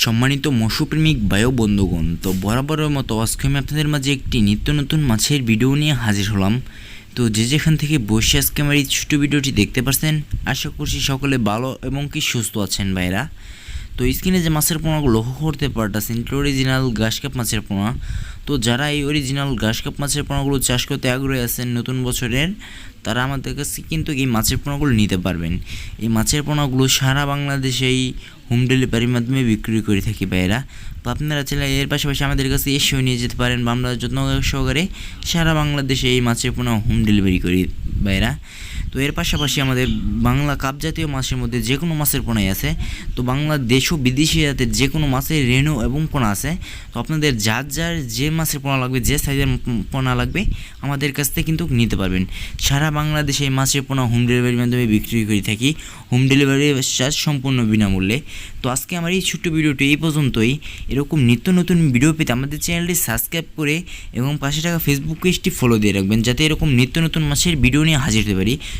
সম্মানিত মৎস্যপ্রেমিক বায়ু বন্ধুগণ, তো বরাবরের মতো আজকে আপনাদের মাঝে একটি নিত্য নতুন মাছের ভিডিও নিয়ে হাজির হলাম। তো যে যেখান থেকে বসে আজকে আমার এই ছোটো ভিডিওটি দেখতে পাচ্ছেন আশা করছি সকলে ভালো এবং কি সুস্থ আছেন ভাইরা তো স্ক্রিনে যে মাছের পোনাগুলো লক্ষ্য করতে পারতেছেন এটি অরিজিনাল ঘাস কাপ মাছের পোনা। তো যারা এই অরিজিনাল ঘাস কাপ মাছের পোনাগুলো চাষ করতে আগ্রহী আছেন নতুন বছরের তারা আমাদের কাছে কিন্তু এই মাছের পোনাগুলো নিতে পারবেন। এই মাছের পোনাগুলো সারা বাংলাদেশেই হোম ডেলিভারির মাধ্যমে বিক্রি করে থাকি ভাইয়েরা। তো আপনারা চাইলে এর পাশাপাশি আমাদের কাছে এসেও নিয়ে যেতে পারেন বা আমরা যত্ন সহকারে সারা বাংলাদেশে এই মাছের পোনা হোম ডেলিভারি করি ভাইয়েরা। তো এর পাশাপাশি আমাদের বাংলা কাপ জাতীয় মাছের মধ্যে যে কোনো মাছের পোনাই আছে। তো বাংলাদেশ ও বিদেশি জাতের যে কোনো মাছের রেণু এবং পোনা আছে। তো আপনাদের যার যার যে মাছের পোনা লাগবে, যে সাইজের পোনা লাগবে, আমাদের কাছ থেকে কিন্তু নিতে পারবেন। সারা বাংলাদেশে এই মাছের পোনা হোম ডেলিভারির মাধ্যমে বিক্রি করে থাকি। হোম ডেলিভারি চার্জ সম্পূর্ণ বিনামূল্যে। তো আজকে আমার এই ছোট্ট ভিডিওটি এই পর্যন্তই। এরকম নিত্য নতুন ভিডিও পেতে আমাদের চ্যানেলটি সাবস্ক্রাইব করে এবং পাশে থাকা ফেসবুক পেজটি ফলো দিয়ে রাখবেন, যাতে এরকম নিত্য নতুন মাছের ভিডিও নিয়ে হাজির হতে পারি।